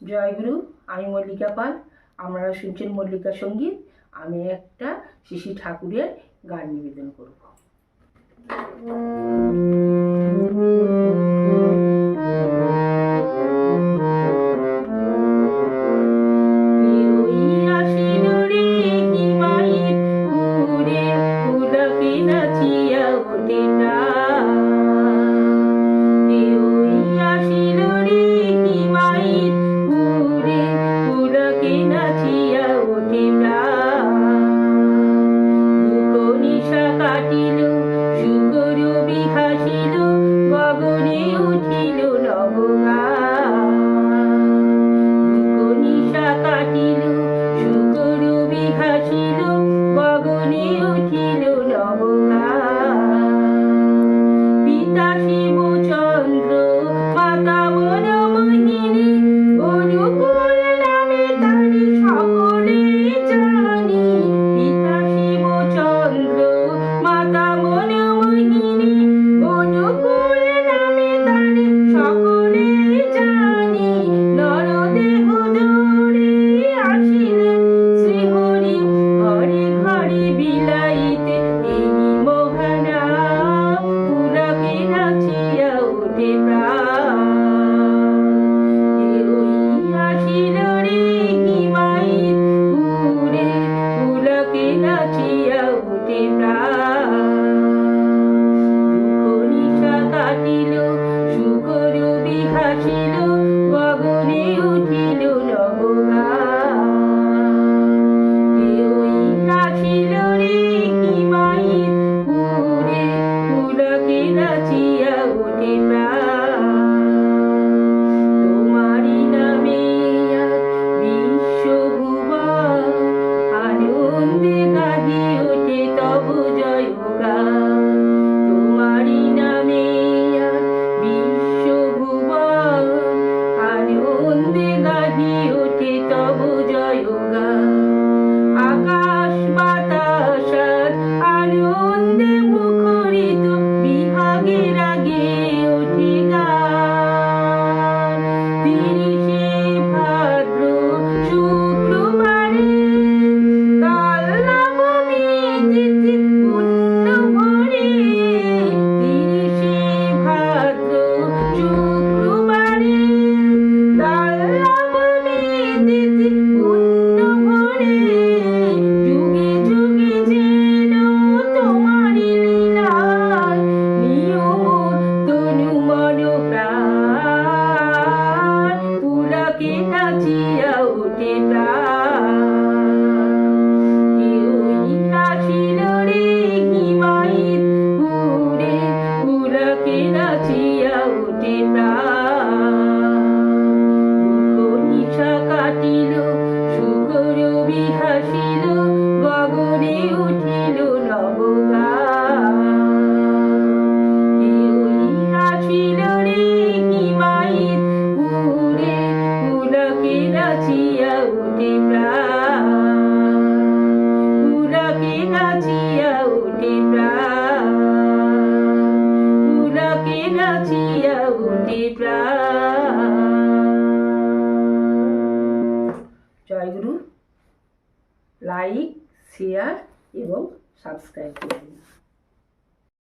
জয়গুরু আমি মল্লিকা পাল আমরা শুনছেন মল্লিকা সংগীত। আমি একটা শিশি ঠাকুরের গান নিবেদন করব। Ooh, I Mm-hmm. উঠিবা উড়াকে নাচিয়া নাচিয়া জয়গুরু লাইক শেয়ার এবং সাবস্ক্রাইব করুন।